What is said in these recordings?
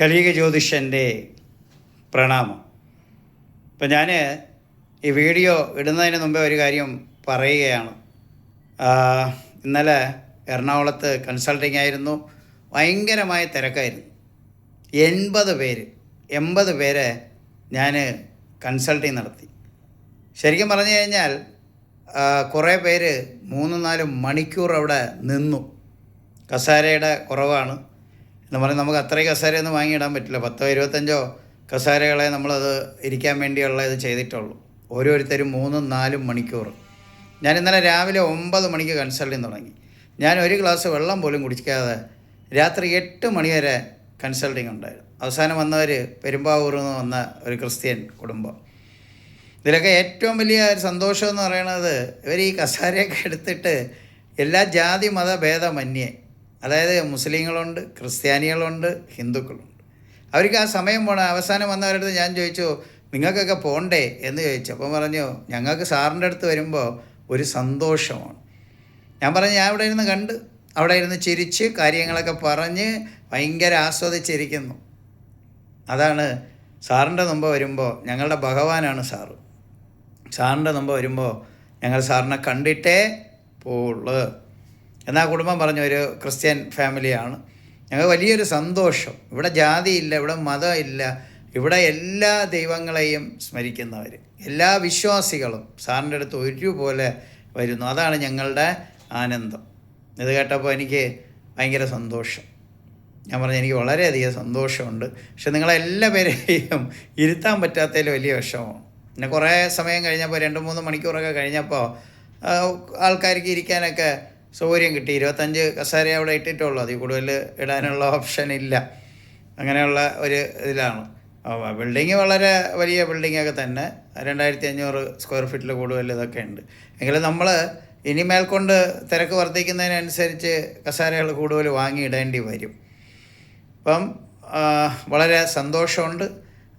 കലിക ജ്യോതിഷന്റെ പ്രണാമം. ഇപ്പം ഞാൻ ഈ വീഡിയോ ഇടുന്നതിന് മുമ്പേ ഒരു കാര്യം പറയുകയാണ്. ഇന്നലെ എറണാകുളത്ത് കൺസൾട്ടിങ് ആയിരുന്നു. ഭയങ്കരമായ തിരക്കായിരുന്നു. എൺപത് പേര് എൺപത് പേരെ ഞാൻ കൺസൾട്ടിങ് നടത്തി. ശരിക്കും പറഞ്ഞു കഴിഞ്ഞാൽ കുറേ പേര് മൂന്ന് നാല് മണിക്കൂർ അവിടെ നിന്നു. കസാരയുടെ കുറവാണ്. എന്ന് പറഞ്ഞാൽ നമുക്ക് അത്രയും കസേരയൊന്നും വാങ്ങിയിടാൻ പറ്റില്ല. പത്തോ ഇരുപത്തഞ്ചോ കസേരകളെ നമ്മളത് ഇരിക്കാൻ വേണ്ടിയുള്ള ഇത് ചെയ്തിട്ടുള്ളൂ. ഓരോരുത്തരും മൂന്നും നാലും മണിക്കൂർ. ഞാൻ ഇന്നലെ രാവിലെ ഒമ്പത് മണിക്ക് കൺസൾട്ടിങ് തുടങ്ങി. ഞാൻ ഒരു ഗ്ലാസ് വെള്ളം പോലും കുടിക്കാതെ രാത്രി എട്ട് മണി വരെ കൺസൾട്ടിങ് ഉണ്ടായിരുന്നു. അവസാനം വന്നവർ പെരുമ്പാവൂരിൽ നിന്ന് വന്ന ഒരു ക്രിസ്ത്യൻ കുടുംബം. ഇതിലൊക്കെ ഏറ്റവും വലിയ സന്തോഷം എന്ന് പറയുന്നത് ഇവർ ഈ കസാരയൊക്കെ എടുത്തിട്ട് എല്ലാ ജാതി മത ഭേദമന്യേ അതായത് മുസ്ലിങ്ങളുണ്ട് ക്രിസ്ത്യാനികളുണ്ട് ഹിന്ദുക്കളുണ്ട്. അവർക്ക് ആ സമയം പോണ അവസാനം വന്നവരുടെ അടുത്ത് ഞാൻ ചോദിച്ചു നിങ്ങൾക്കൊക്കെ പോണ്ടേ? എന്ന് ചോദിച്ചു. അപ്പം പറഞ്ഞു ഞങ്ങൾക്ക് സാറിന്റെ അടുത്ത് വരുമ്പോൾ ഒരു സന്തോഷമാണ്. ഞാൻ പറഞ്ഞു ഞാൻ അവിടെ ഇരുന്ന് കണ്ട് അവിടെ ഇരുന്ന് ചിരിച്ച് കാര്യങ്ങളൊക്കെ പറഞ്ഞ് ഭയങ്കര ആസ്വദിച്ചിരിക്കുന്നു. അതാണ് സാറിന്റെ മുമ്പ് വരുമ്പോൾ ഞങ്ങളുടെ ഭഗവാനാണ് സാറ്. സാറിന്റെ മുമ്പ് വരുമ്പോൾ ഞങ്ങൾ സാറിനെ കണ്ടിട്ടേ പോവുള്ളൂ. എന്നാൽ കുടുംബം പറഞ്ഞ ഒരു ക്രിസ്ത്യൻ ഫാമിലിയാണ്. ഞങ്ങൾ വലിയൊരു സന്തോഷം. ഇവിടെ ജാതിയില്ല ഇവിടെ മതമില്ല ഇവിടെ എല്ലാ ദൈവങ്ങളെയും സ്മരിക്കുന്നവർ എല്ലാ വിശ്വാസികളും സാറിന്റെ അടുത്ത് ഒരുപോലെ വരുന്നു. അതാണ് ഞങ്ങളുടെ ആനന്ദം. ഇത് കേട്ടപ്പോൾ എനിക്ക് ഭയങ്കര സന്തോഷം. ഞാൻ പറഞ്ഞു എനിക്ക് വളരെയധികം സന്തോഷമുണ്ട്. പക്ഷെ നിങ്ങളെല്ലാ പേരെയും ഇരുത്താൻ പറ്റാത്തതിൽ വലിയ വിഷമമാണ്. പിന്നെ കുറേ സമയം കഴിഞ്ഞപ്പോൾ രണ്ട് മൂന്ന് മണിക്കൂറൊക്കെ കഴിഞ്ഞപ്പോൾ ആൾക്കാർക്ക് ഇരിക്കാനൊക്കെ സൗകര്യം കിട്ടി. ഇരുപത്തഞ്ച് കസേര അവിടെ ഇട്ടിട്ടുള്ളൂ. അതിൽ കൂടുതൽ ഇടാനുള്ള ഓപ്ഷൻ ഇല്ല. അങ്ങനെയുള്ള ഒരു ഇതിലാണ്. ബിൽഡിങ് വളരെ വലിയ ബിൽഡിങ്ങൊക്കെ തന്നെ. രണ്ടായിരത്തി അഞ്ഞൂറ് സ്ക്വയർ ഫീറ്റിൽ കൂടുതൽ ഇതൊക്കെ ഉണ്ട്. എങ്കിലും നമ്മൾ ഇനി മേൽക്കൊണ്ട് തിരക്ക് വർദ്ധിക്കുന്നതിനനുസരിച്ച് കസേരകൾ കൂടുതൽ വാങ്ങി ഇടേണ്ടി വരും. അപ്പം വളരെ സന്തോഷമുണ്ട്.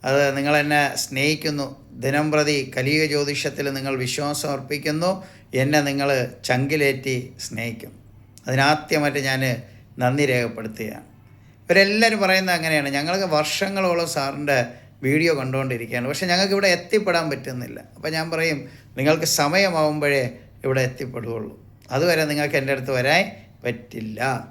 അത് നിങ്ങൾ എന്നെ സ്നേഹിക്കുന്നു. ദിനം പ്രതി കലിയുഗ ജ്യോതിഷത്തിൽ നിങ്ങൾ വിശ്വാസം അർപ്പിക്കുന്നു. എന്നെ നിങ്ങൾ ചങ്കിലേറ്റി സ്നേഹിക്കും. അതിനാദ്യമായിട്ട് ഞാൻ നന്ദി രേഖപ്പെടുത്തുകയാണ്. ഇവരെല്ലാവരും പറയുന്നത് അങ്ങനെയാണ്. ഞങ്ങൾക്ക് വർഷങ്ങളോളം സാറിന്റെ വീഡിയോ കണ്ടുകൊണ്ടിരിക്കുകയാണ്. പക്ഷേ ഞങ്ങൾക്ക് ഇവിടെ എത്തിപ്പെടാൻ പറ്റുന്നില്ല. അപ്പോൾ ഞാൻ പറയും നിങ്ങൾക്ക് സമയമാവുമ്പോഴേ ഇവിടെ എത്തിപ്പെടുകയുള്ളൂ. അതുവരെ നിങ്ങൾക്ക് എന്റെ അടുത്ത് വരാൻ പറ്റില്ല.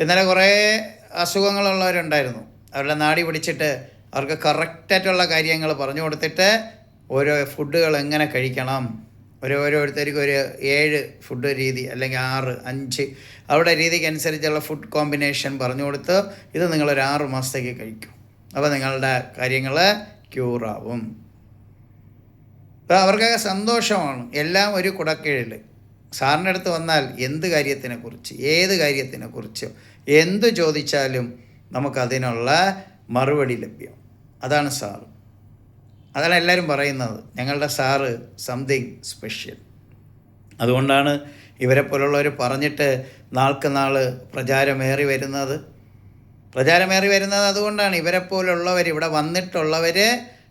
ഇന്നലെ കുറേ അസുഖങ്ങളുള്ളവരുണ്ടായിരുന്നു. അവരുടെ നാടി പിടിച്ചിട്ട് അവർക്ക് കറക്റ്റായിട്ടുള്ള കാര്യങ്ങൾ പറഞ്ഞു കൊടുത്തിട്ട് ഓരോ ഫുഡുകൾ എങ്ങനെ കഴിക്കണം? ഒരു ഓരോരുത്തർക്കും ഒരു ഏഴ് ഫുഡ് രീതി അല്ലെങ്കിൽ ആറ് അഞ്ച്. അവരുടെ രീതിക്ക് അനുസരിച്ചുള്ള ഫുഡ് കോമ്പിനേഷൻ പറഞ്ഞു കൊടുത്ത് ഇത് നിങ്ങളൊരു ആറ് മാസത്തേക്ക് കഴിക്കും. അപ്പോൾ നിങ്ങളുടെ കാര്യങ്ങൾ ക്യൂറാവും അപ്പോൾ അവർക്കൊക്കെ സന്തോഷമാണ്. എല്ലാം ഒരു കുടക്കീഴിൽ സാറിന്റെ അടുത്ത് വന്നാൽ എന്ത് കാര്യത്തിനെ കുറിച്ച് ഏത് കാര്യത്തിനെ കുറിച്ച് എന്ത് ചോദിച്ചാലും നമുക്കതിനുള്ള മറുപടി ലഭ്യം. അതാണ് സാറ്. അതാണ് എല്ലാവരും പറയുന്നത്. ഞങ്ങളുടെ സാറ് സംതിങ് സ്പെഷ്യൽ അതുകൊണ്ടാണ് ഇവരെ പോലുള്ളവർ പറഞ്ഞിട്ട് നാൾക്ക് നാൾ പ്രചാരമേറി വരുന്നത്. പ്രചാരമേറി വരുന്നത് അതുകൊണ്ടാണ് ഇവരെ പോലുള്ളവർ ഇവിടെ വന്നിട്ടുള്ളവർ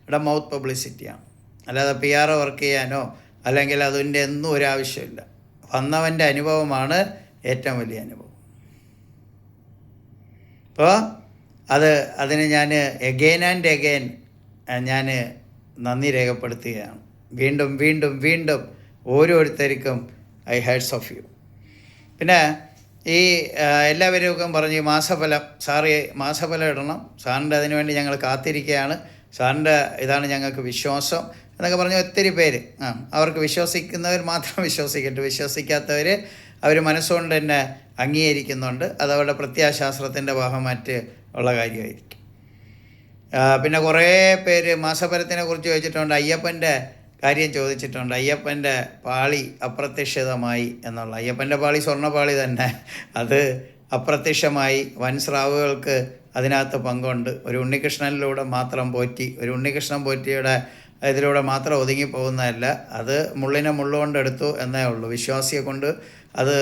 ഇവിടെ മൗത്ത് പബ്ലിസിറ്റിയാണ് അല്ലാതെ പി ആർ വർക്ക് ചെയ്യാനോ അല്ലെങ്കിൽ അതിന്റെ ഒന്നും ഒരു ആവശ്യമില്ല. വന്നവന്റെ അനുഭവമാണ് ഏറ്റവും വലിയ അനുഭവം. അപ്പോൾ അത് അതിന് ഞാൻ എഗെയിൻ ആൻഡ് എഗെയിൻ ഞാൻ നന്ദി രേഖപ്പെടുത്തുകയാണ്. വീണ്ടും വീണ്ടും വീണ്ടും ഓരോരുത്തർക്കും ഐ ഹേഡ്സ് ഓഫ് യു. പിന്നെ ഈ എല്ലാവരും പറഞ്ഞു മാസഫലം. സാറ് മാസഫലം ഇടണം. സാറിന്റെ അതിനുവേണ്ടി ഞങ്ങൾ കാത്തിരിക്കുകയാണ്. സാറിന്റെ ഇതാണ് ഞങ്ങൾക്ക് വിശ്വാസം എന്നൊക്കെ പറഞ്ഞ് ഒത്തിരി പേര്. ആ അവർക്ക് വിശ്വസിക്കുന്നവർ മാത്രം വിശ്വസിക്കട്ടെ. വിശ്വസിക്കാത്തവർ അവർ മനസ്സുകൊണ്ട് തന്നെ അംഗീകരിക്കുന്നുണ്ട്. അത് അവരുടെ പ്രത്യാശാസ്ത്രത്തിന്റെ ഭാഗമായിട്ട് ഉള്ള കാര്യമായിരിക്കും. പിന്നെ കുറേ പേര് മാസപരത്തിനെ കുറിച്ച് ചോദിച്ചിട്ടുണ്ട്. അയ്യപ്പന്റെ കാര്യം ചോദിച്ചിട്ടുണ്ട്. അയ്യപ്പന്റെ പാളി അപ്രത്യക്ഷിതമായി എന്നുള്ള. അയ്യപ്പന്റെ പാളി സ്വർണപാളി തന്നെ. അത് അപ്രത്യക്ഷമായി വൻ സ്രാവുകൾക്ക് അതിനകത്ത് പങ്കുണ്ട്. ഒരു ഉണ്ണികൃഷ്ണനിലൂടെ മാത്രം പോറ്റി ഒരു ഉണ്ണികൃഷ്ണൻ പോറ്റിയുടെ ഇതിലൂടെ മാത്രം ഒതുങ്ങി പോകുന്നതല്ല. അത് മുള്ളിനെ മുള്ളുകൊണ്ട് എടുത്തു എന്നേ ഉള്ളൂ. വിശ്വാസിയെ കൊണ്ട് അത്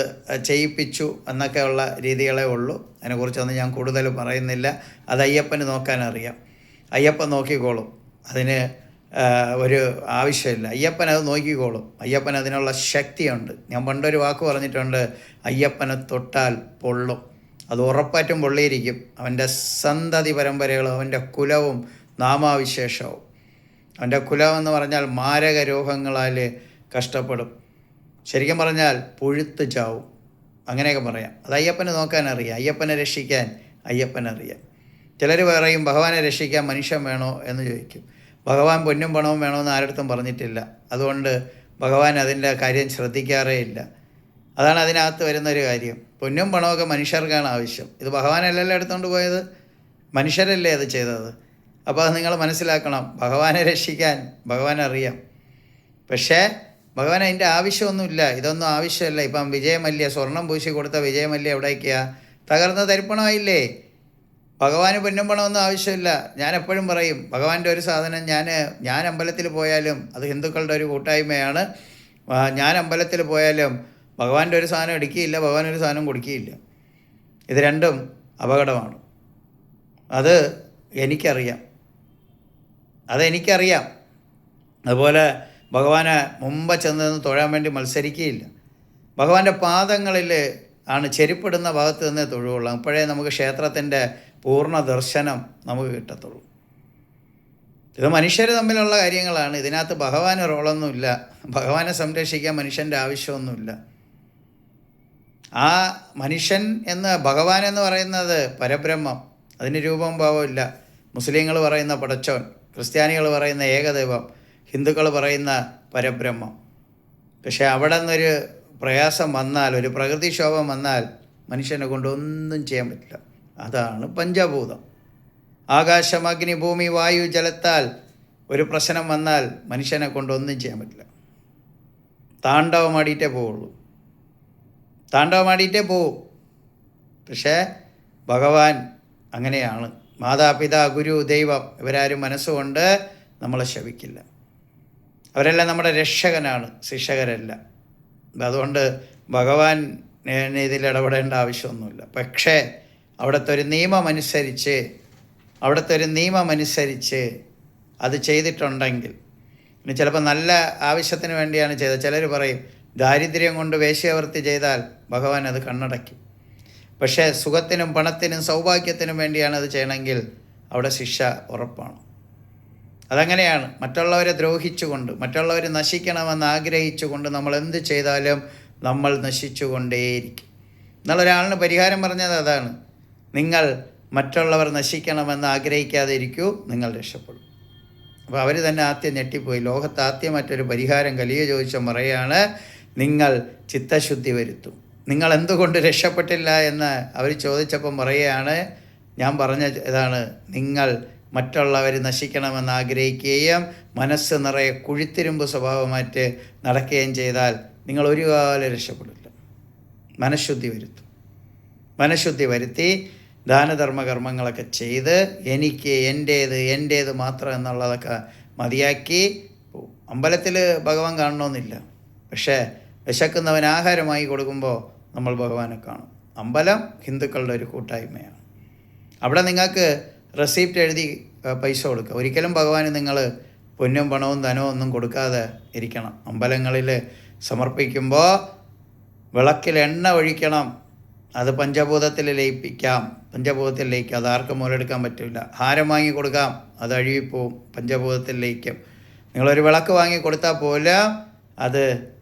ചെയ്യിപ്പിച്ചു എന്നൊക്കെയുള്ള രീതികളേ ഉള്ളൂ. അതിനെക്കുറിച്ചൊന്നും ഞാൻ കൂടുതൽ പറയുന്നില്ല. അത് അയ്യപ്പന് നോക്കാനറിയാം. അയ്യപ്പൻ നോക്കിക്കോളും. അതിന് ഒരു ആവശ്യമില്ല. അയ്യപ്പൻ അത് നോക്കിക്കോളും. അയ്യപ്പൻ അതിനുള്ള ശക്തിയുണ്ട്. ഞാൻ പണ്ടൊരു വാക്ക് പറഞ്ഞിട്ടുണ്ട് അയ്യപ്പനെ തൊട്ടാൽ പൊള്ളും. അത് ഉറപ്പായിട്ടും പൊള്ളിയിരിക്കും. അവന്റെ സന്തതി പരമ്പരകളും അവന്റെ കുലവും നാമാവിശേഷവും. അവന്റെ കുലമെന്ന് പറഞ്ഞാൽ മാരക രോഗങ്ങളാൽ കഷ്ടപ്പെടും. ശരിക്കും പറഞ്ഞാൽ പുഴുത്ത് ചാവും. അങ്ങനെയൊക്കെ പറയാം. അത് അയ്യപ്പനെ നോക്കാൻ അറിയാം. അയ്യപ്പനെ രക്ഷിക്കാൻ അയ്യപ്പനറിയാം. ചിലർ പറയും ഭഗവാനെ രക്ഷിക്കാൻ മനുഷ്യൻ വേണോ? എന്ന് ചോദിക്കും. ഭഗവാൻ പൊന്നും പണവും വേണമെന്ന് ആരടുത്തും പറഞ്ഞിട്ടില്ല. അതുകൊണ്ട് ഭഗവാൻ അതിന്റെ കാര്യം ശ്രദ്ധിക്കാറേ ഇല്ല അതാണ് അതിനകത്ത് വരുന്നൊരു കാര്യം. പൊന്നും പണമൊക്കെ മനുഷ്യർക്കാണ് ആവശ്യം. ഇത് ഭഗവാനല്ലല്ലോ എടുത്തുകൊണ്ട് പോയത്? മനുഷ്യരല്ലേ അത് ചെയ്തത്? അപ്പോൾ അത് നിങ്ങൾ മനസ്സിലാക്കണം. ഭഗവാനെ രക്ഷിക്കാൻ ഭഗവാൻ അറിയാം. പക്ഷേ ഭഗവാൻ അതിന്റെ ആവശ്യമൊന്നുമില്ല. ഇതൊന്നും ആവശ്യമല്ല. ഇപ്പം വിജയമല്യ സ്വർണം പൂശി കൊടുത്ത വിജയമല്യ എവിടേക്കാണ് തകർന്ന തരിപ്പണമായില്ലേ? ഭഗവാന് പൊന്നുമ്പണമൊന്നും ആവശ്യമില്ല. ഞാൻ എപ്പോഴും പറയും ഭഗവാന്റെ ഒരു സാധനം ഞാൻ ഞാൻ അമ്പലത്തിൽ പോയാലും അത് ഹിന്ദുക്കളുടെ ഒരു കൂട്ടായ്മയാണ്. ഞാൻ അമ്പലത്തിൽ പോയാലും ഭഗവാന്റെ ഒരു സാധനം എടുക്കുകയില്ല ഭഗവാൻ ഒരു സാധനം കൊടുക്കുകയില്ല. ഇത് രണ്ടും അപകടമാണ്. അത് എനിക്കറിയാം. അതെനിക്കറിയാം അതുപോലെ ഭഗവാനെ മുമ്പ് ചെന്ന് തൊഴാൻ വേണ്ടി മത്സരിക്കുകയില്ല. ഭഗവാന്റെ പാദങ്ങളിൽ ആണ് ചെരുപ്പിടുന്ന ഭാഗത്ത് നിന്നേ തൊഴുവുള്ളൂ. അപ്പോഴേ നമുക്ക് ക്ഷേത്രത്തിന്റെ പൂർണ ദർശനം നമുക്ക് കിട്ടത്തുള്ളൂ. ഇത് മനുഷ്യർ തമ്മിലുള്ള കാര്യങ്ങളാണ്. ഇതിനകത്ത് ഭഗവാന് റോളൊന്നുമില്ല. ഭഗവാനെ സംരക്ഷിക്കാൻ മനുഷ്യന്റെ ആവശ്യമൊന്നുമില്ല. ആ മനുഷ്യൻ എന്ന് ഭഗവാൻ എന്ന് പറയുന്നത് പരബ്രഹ്മം. അതിന് രൂപം ഭാവമില്ല. മുസ്ലിങ്ങൾ പറയുന്ന പടച്ചോൻ ക്രിസ്ത്യാനികൾ പറയുന്ന ഏകദൈവം ഹിന്ദുക്കൾ പറയുന്ന പരബ്രഹ്മം. പക്ഷേ അവിടെ നിന്നൊരു പ്രയാസം വന്നാൽ ഒരു പ്രകൃതിക്ഷോഭം വന്നാൽ മനുഷ്യനെ കൊണ്ട് ഒന്നും ചെയ്യാൻ പറ്റില്ല. അതാണ് പഞ്ചഭൂതം. ആകാശം അഗ്നി ഭൂമി വായു ജലത്താൽ ഒരു പ്രശ്നം വന്നാൽ മനുഷ്യനെ കൊണ്ടൊന്നും ചെയ്യാൻ പറ്റില്ല. താണ്ഡവമാടിയിട്ടേ പോവുള്ളൂ. താണ്ഡവമാടിയിട്ടേ പോവും. പക്ഷേ ഭഗവാൻ അങ്ങനെയാണ്. മാതാപിതാ ഗുരു ദൈവം ഇവരാരും മനസ്സുകൊണ്ട് നമ്മളെ ശവിക്കില്ല അവരെല്ലാം നമ്മുടെ രക്ഷകനാണ് ശിക്ഷകരല്ല. അതുകൊണ്ട് ഭഗവാൻ ഇതിൽ ഇടപെടേണ്ട ആവശ്യമൊന്നുമില്ല. പക്ഷേ അവിടുത്തെ ഒരു നിയമമനുസരിച്ച് അവിടുത്തെ ഒരു നിയമമനുസരിച്ച് അത് ചെയ്തിട്ടുണ്ടെങ്കിൽ. ഇനി ചിലപ്പോൾ നല്ല ആവശ്യത്തിന് വേണ്ടിയാണ് ചെയ്തത്. ചിലർ പറയും ദാരിദ്ര്യം കൊണ്ട് വേശ്യാവൃത്തി ചെയ്താൽ ഭഗവാൻ അത് കണ്ണടയ്ക്കും. പക്ഷേ സുഖത്തിനും പണത്തിനും സൗഭാഗ്യത്തിനും വേണ്ടിയാണ് അത് ചെയ്യണമെങ്കിൽ അവിടെ ശിക്ഷ ഉറപ്പാണ്. അതങ്ങനെയാണ്. മറ്റുള്ളവരെ ദ്രോഹിച്ചുകൊണ്ട് മറ്റുള്ളവർ നശിക്കണമെന്ന് ആഗ്രഹിച്ചുകൊണ്ട് നമ്മൾ എന്ത് ചെയ്താലും നമ്മൾ നശിച്ചുകൊണ്ടേയിരിക്കും. എന്നാൽ ഒരാളിന് പരിഹാരം പറഞ്ഞത് അതാണ്. നിങ്ങൾ മറ്റുള്ളവർ നശിക്കണമെന്ന് ആഗ്രഹിക്കാതെ ഇരിക്കൂ നിങ്ങൾ രക്ഷപ്പെടും. അപ്പോൾ അവർ തന്നെ ആദ്യം ഞെട്ടിപ്പോയി. ലോകത്ത് ആദ്യം മറ്റൊരു പരിഹാരം കലിയ ചോദിച്ച മുറയാണ് നിങ്ങൾ ചിത്തശുദ്ധി വരുത്തും. നിങ്ങൾ എന്തുകൊണ്ട് രക്ഷപ്പെട്ടില്ല? എന്ന് അവർ ചോദിച്ചപ്പം പറയുകയാണ് ഞാൻ പറഞ്ഞ ഇതാണ്. നിങ്ങൾ മറ്റുള്ളവർ നശിക്കണമെന്ന് ആഗ്രഹിക്കുകയും മനസ്സ് നിറയെ കുഴിത്തിരുമ്പ് സ്വഭാവമായിട്ട് നടക്കുകയും ചെയ്താൽ നിങ്ങൾ ഒരു കാലം രക്ഷപ്പെടില്ല. മനഃശുദ്ധി വരുത്തും. മനഃശുദ്ധി വരുത്തി ദാനധർമ്മ കർമ്മങ്ങളൊക്കെ ചെയ്ത് എനിക്ക് എന്റേത് എന്റേത് മാത്രം എന്നുള്ളതൊക്കെ മതിയാക്കി. അമ്പലത്തിൽ ഭഗവാൻ കാണണമെന്നില്ല. പക്ഷേ വിശക്കുന്നവൻ ആഹാരമായി കൊടുക്കുമ്പോൾ നമ്മൾ ഭഗവാനെ കാണും. അമ്പലം ഹിന്ദുക്കളുടെ ഒരു കൂട്ടായ്മയാണ്. അവിടെ നിങ്ങൾക്ക് റെസിപ്റ്റ് എഴുതി പൈസ കൊടുക്കുക. ഒരിക്കലും ഭഗവാന് നിങ്ങൾ പൊന്നും പണവും ധനവും ഒന്നും കൊടുക്കാതെ ഇരിക്കണം. അമ്പലങ്ങളിൽ സമർപ്പിക്കുമ്പോൾ വിളക്കിൽ എണ്ണ ഒഴിക്കണം. അത് പഞ്ചഭൂതത്തിൽ ലയിപ്പിക്കാം. പഞ്ചഭൂതത്തിൽ ലയിക്കാം. അത് ആർക്കും മുതലെടുക്കാൻ പറ്റില്ല. ഹാരം വാങ്ങി കൊടുക്കാം. അത് അഴുകിപ്പോവും. പഞ്ചഭൂതത്തിൽ ലയിക്കും. നിങ്ങളൊരു വിളക്ക് വാങ്ങി കൊടുത്താൽ പോലെ അത്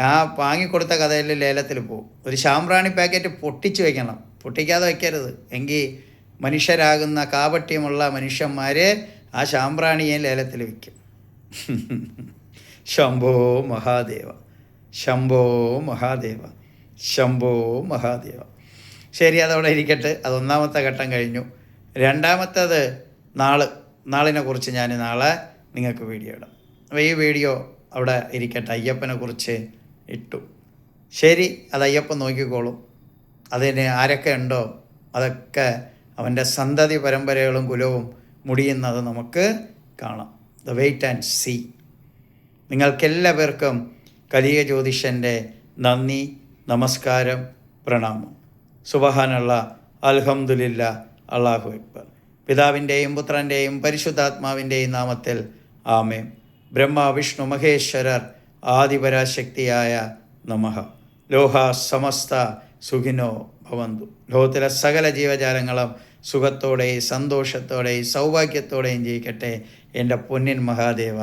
ആ വാങ്ങിക്കൊടുത്ത കഥയിൽ ലേലത്തിൽ പോകും ഒരു ശാമ്പ്രാണി പാക്കറ്റ് പൊട്ടിച്ച് വയ്ക്കണം പൊട്ടിക്കാതെ വയ്ക്കരുത് എങ്കിൽ മനുഷ്യരാകുന്ന കാപട്യമുള്ള മനുഷ്യന്മാർ ആ ശാമ്പ്രാണിയെ ലേലത്തിൽ വയ്ക്കും ശംഭോ മഹാദേവ. ശംഭോ മഹാദേവ. ശംഭോ മഹാദേവ. ശരി അതവിടെ ഇരിക്കട്ടെ. അതൊന്നാമത്തെ ഘട്ടം കഴിഞ്ഞു. രണ്ടാമത്തേത് നാൾ. നാളിനെ കുറിച്ച് ഞാൻ നാളെ നിങ്ങൾക്ക് വീഡിയോ ഇടാം. അപ്പോൾ ഈ വീഡിയോ അവിടെ ഇരിക്കട്ടെ. അയ്യപ്പനെ കുറിച്ച് ഇട്ടു. ശരി അത് അയ്യപ്പൻ നോക്കിക്കോളും. അതിന് ആരൊക്കെ ഉണ്ടോ അതൊക്കെ അവന്റെ സന്തതി പരമ്പരകളും കുലവും മുടിയുന്നത് നമുക്ക് കാണാം. The wait and see. നിങ്ങൾക്കെല്ലാവർക്കും കലിക ജ്യോതിഷന്റെ നന്ദി. നമസ്കാരം പ്രണാമം. സുബഹാനുള്ള അൽഹംദുലില്ല അള്ളാഹു അക്ബർ. പിതാവിന്റെയും പുത്രന്റെയും പരിശുദ്ധാത്മാവിന്റെയും നാമത്തിൽ ആമേം ബ്രഹ്മ വിഷ്ണു മഹേശ്വരർ ആദിപരാശക്തിയായ നമഹ ലോഹ സമസ്ത സുഖിനോ ഭവന്തു. ലോകത്തിലെ സകല ജീവജാലങ്ങളും സുഖത്തോടെയും സന്തോഷത്തോടെയും സൗഭാഗ്യത്തോടെയും ജീവിക്കട്ടെ എന്റെ പൊന്നിൻ മഹാദേവ.